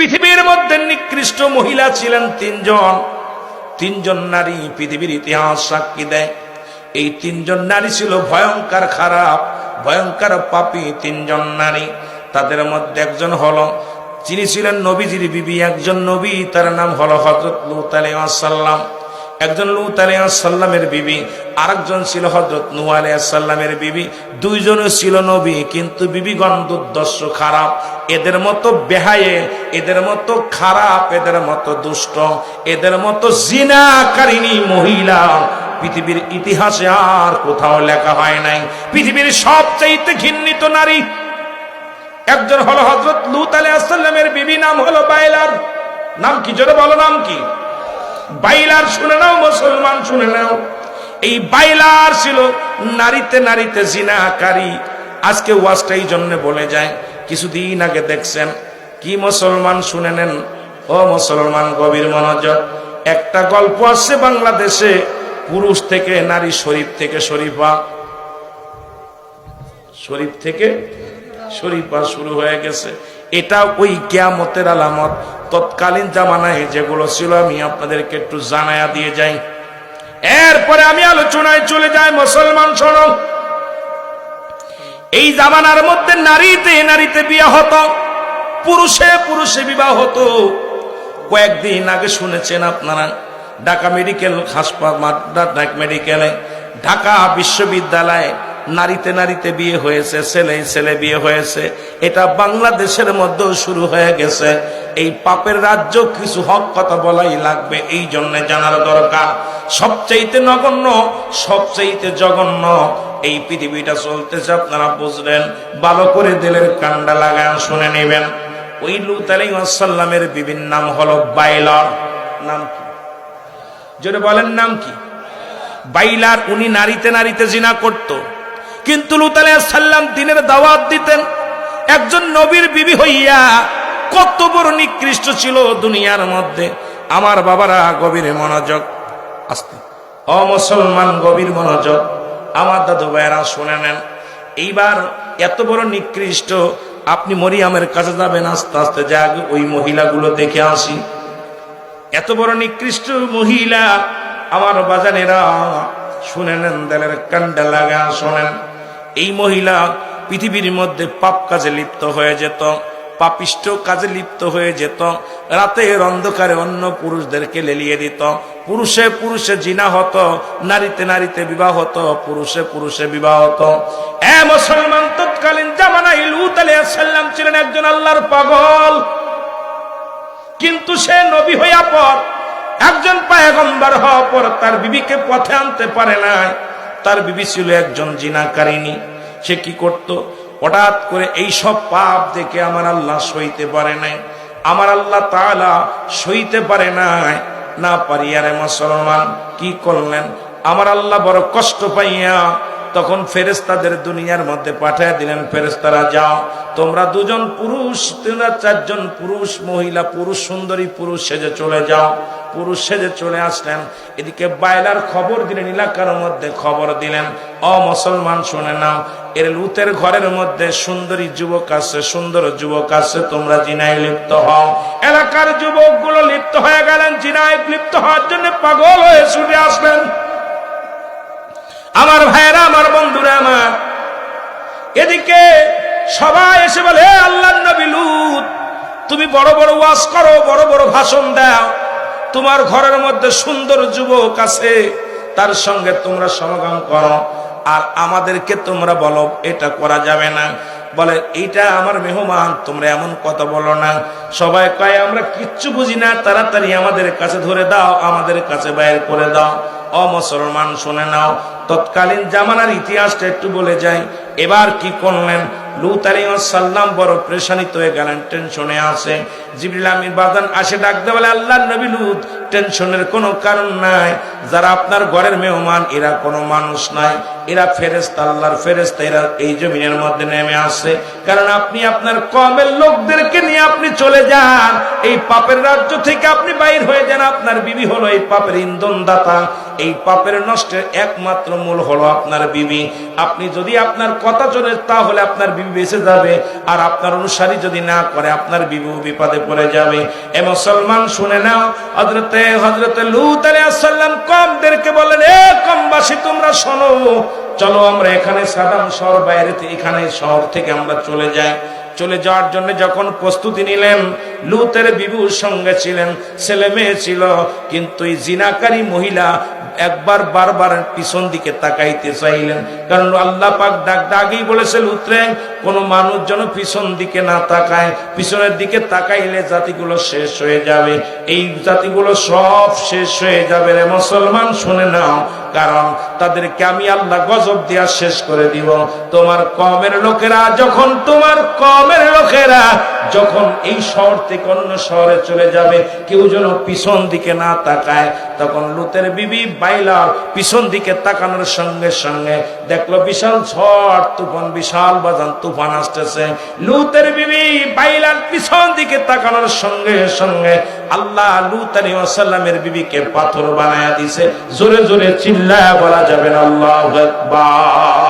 পৃথিবীর মধ্যে নিকৃষ্ট মহিলা ছিলেন তিনজন। তিনজন নারী পৃথিবীর ইতিহাস সাক্ষী দেয়। এই তিনজন নারী ছিল ভয়ঙ্কর খারাপ, ভয়ঙ্কর পাপি তিনজন নারী। তাদের মধ্যে একজন হল, যিনি ছিলেন নবীজির বিবি, একজন নবী, তার নাম হল হজরত লুত আলাইসাল্লাম একজন লুত আলাইসাল্লামের বিবি, আরেকজন ছিল হজরত নু আলাইসাল্লামের বিবি, দুইজনও ছিল নবী, কিন্তু বিবিগণ দুর্দর্শ, খারাপ। এদের মতো বেহায়ে, এদের মতো খারাপ, এদের মতো দুষ্ট, এদের মতো জিনাকারিনী মহিলা পৃথিবীর ইতিহাসে আর কোথাও লেখা হয় নাই। পৃথিবীর সবচাইতে ঘিন্নিত নারী একজন হলো হজরত লুত আলী আসাল্লামের বিবি, নাম হলো বাইলার। নাম কি? জোরে বলো, নাম কি? বাইলার শুনে নাও, মুসলমান শুনে নাও। এই বাইলার ছিল নারীতে নারীতে জিনাকারী। আজকে ওয়াজটা এই জন্য বলে যায়, কিছুদিন আগে দেখছেন, কি মুসলমান শুনে নেন? ও মুসলমান, গভীর মনোযোগ। একটা গল্প আসছে বাংলাদেশে, পুরুষ থেকে নারী শরীফ থেকে শরীফা। শরীফ থেকে শরীফা শুরু হয়ে গেছে। এটা ওই কিয়ামতের আলামত। তৎকালীন জামানায় যেগুলো ছিল, আমি আপনাদেরকে একটু জানায়া দিয়ে যাই। এরপরে আমি আলোচনায় চলে যাই, মুসলমান শোনো। এই জামানার মধ্যে নারীতে নারীতে বিয়ে হতো, পুরুষে পুরুষে বিবাহ হতো। কয়েকদিন আগে শুনেছেন আপনারা, ঢাকা মেডিকেল হাসপাতাল মেডিকেলে, ঢাকা বিশ্ববিদ্যালয়ে নারীতে নারীতে বিয়ে হয়েছে, ছেলে ছেলে বিয়ে হয়েছে। এটা বাংলাদেশের মধ্যেও শুরু হয়ে গেছে। এই পাপের রাজ্য কিছু হক কথা বলাই লাগবে, এই জন্য জানার দরকার। সবচাইতে নগণ্য, সবচাইতে জঘন্য, এই পৃথিবীটা চলতেছে, আপনারা বুঝলেন। ভালো করে দিলের কান্ডা লাগান, শুনে নেবেন। ওই লুত বিভিন্ন নাম হলো বাইলর। নাম কি? জোরে বলেন, নাম কি? বাইলার, উনি নারীতে নারীতে জিনা করত। কিন্তু লুত আলাইসাল্লাম দিনের দাওয়াত দিতেন। একজন নবীর বিবি হইয়া কত বড় নিকৃষ্ট ছিল দুনিয়ার মধ্যে। আমার বাবারা গভীর মনোযোগ আসতে। অমুসলমান গভীর মনোযোগ। আমার দাদু ভাইয়েরা শুনে নেন। এইবার এত বড় নিকৃষ্ট, আপনি মরিয়ামের কাছে যাবেন, আস্তে আস্তে যা আগে ওই মহিলাগুলো দেখে আসি। এত বড় নিকৃষ্ট মহিলা আমার বাজানেরা শুনে নেন, দেলের কান্ডা লাগা, শোনেন। এই মহিলা পৃথিবীর মধ্যে পাপ কাজে লিপ্ত হয়ে যেত। পাপিষ্ট কাজে লিপ্ত হয়ে যেত। রাতের অন্ধকারে অন্য পুরুষদেরকে লেলিয়ে দিত। পুরুষে পুরুষে জিনা হতো, নারীতে নারীতে বিবাহ হতো, পুরুষে পুরুষে বিবাহ হতো। এ মুসলমান তৎকালীন জামানায় লুত আলাইহিস ছিলেন একজন আল্লাহর পাগল। কিন্তু সে নবী হইয়া পর একজন পায়গম্বর হওয়া পর তার বিবিকে পথে আনতে পারে নাই। তার বিবি ছিল একজন জিনাকারিনী সে কি করত? হঠাৎ করে এই সব পাপ দেখে আমার আল্লাহ সইতে পারে নাই। আমার আল্লাহ তালা সইতে পারে নাই। না পারিয়ারে মুসলমান, কি করলেন? আমার আল্লাহ বড় কষ্ট পাইয়া তখন ফেরেস্তাদের দুনিয়ার মধ্যে পাঠিয়ে দিলেন ফেরেস্তারা যাও। তোমরা দুজন পুরুষ, তোমরা চারজন পুরুষ, মহিলা পুরুষ, সুন্দরী পুরুষ সেজে চলে যাও। পুরুষ সেজে চলে আসলেন। এদিকে বাইলার খবর দিলেন এলাকার মধ্যে খবর দিলেন। অ মুসলমান, শুনে নাও, এর লুতের ঘরের মধ্যে সুন্দরী যুবক আছে, সুন্দর যুবক আছে, তোমরা জিনায় লিপ্ত হও। এলাকার যুবকগুলো লিপ্ত হয়ে গেলেন জিনায় লিপ্ত হওয়ার জন্য পাগল হয়ে ছুটে আসলেন আমার ভাইয়েরা আমার বন্ধুরা আমার এদিকে সবাই এসে বলে, "হে আল্লাহ নবী তুমি বড় বড় ওয়াজ করো, বড় বড় ভাষণ দাও। তোমার ঘরের মধ্যে সুন্দর যুবক আছে, তার সঙ্গে তোমরা সমাগম করো। আর আমাদেরকে তোমরা বলো, এটা করা যাবে না। বলে, এইটা আমার মেহমান, তোমরা এমন কথা বলো না। সবাই কয়, আমরা কিচ্ছু বুঝি না, তাড়াতাড়ি আমাদের কাছে ধরে দাও, আমাদের কাছে বাইর করে দাও। অমুসলমান শুনে নাও। তৎকালীন জামানার ইতিহাসটা একটু বলে যাই। এবার কি করলেন? লুত সাল্লাম বড় প্রেশানিত হয়ে গেলেন, টেনশনে আছে। জিবরিল আমির আসে ডাকতে বলে, আল্লাহ নবী লুত, টেনশনের কোনো কারণ নাই। যারা আপনার ঘরের মেহমান, এরা কোনো মানুষ নাই। এরা ফেরেস্তা আল্লাহর ফেরেস্তা এরা এই জমিনের মধ্যে নেমে আসে। কারণ আপনি আপনার কমের লোকদেরকে নিয়ে আপনি চলে যান। এই পাপের রাজ্য থেকে আপনি বাইর হয়ে যান। আপনার বিবি হলো এই পাপের ইন্ধন দাতা এই পাপের নষ্টের একমাত্র মূল হলো আপনার বিবি। আপনি যদি আপনার কথা চলে তাহলে আপনার বিবি বেঁচে যাবে। আর আপনার অনুসারী যদি না করে, আপনার বিবু বিপদে পড়ে যাবে। এ মুসলমান, শুনে নাও হজরতে হজরতে লুত আলাইসাল্লাম কমদেরকে বলেন, এ কমবাসী, তোমরা শোনো। চলো আমরা এখানে সাদাম শহর বাইরে এখানে শহর থেকে আমরা চলে যাই। চলে যাওয়ার জন্য যখন প্রস্তুতি নিলেন লুতের বিবুর সঙ্গে ছিলেন, ছেলে মেয়ে ছিল, কিন্তু এই জিনাকারী মহিলা একবার বারবার পিছন দিকে তাকাইতে চাইলেন। কারণ আল্লাহ পাক ডাক ডাকেই বলেছে লুতরে কোন মানুষ যেন পিছন দিকে না তাকায়, পিছনের দিকে তাকাইলে জাতিগুলো শেষ হয়ে যাবে। এই জাতিগুলো সব শেষ হয়ে যাবে রে মুসলমান, শুনে নাও, কারণ তাদেরকে আমি আল্লাহ গজব দিয়া শেষ করে দিব। তোমার কমের লোকেরা, যখন তোমার কমের লোকেরা যখন এই শহর থেকে অন্য শহরে চলে যাবে, কেউ যেন পিছন দিকে না তাকায়, তখন লুতের বিবি বাইলার পিছন দিকে তাকানোর সঙ্গে সঙ্গে দেখল বিশাল ঝড়, তুফান, বিশাল বাজান, তুফান আসতেছে। লুতের বিবি বাইলার পিছন দিকে তাকানোর সঙ্গে সঙ্গে আল্লাহ লুত আলী ওয়াসাল্লামের বিবিকে পাথর বানায় দিছে। জোরে জোরে চিল্লায় বলা যাবে না, আল্লাহু আকবার।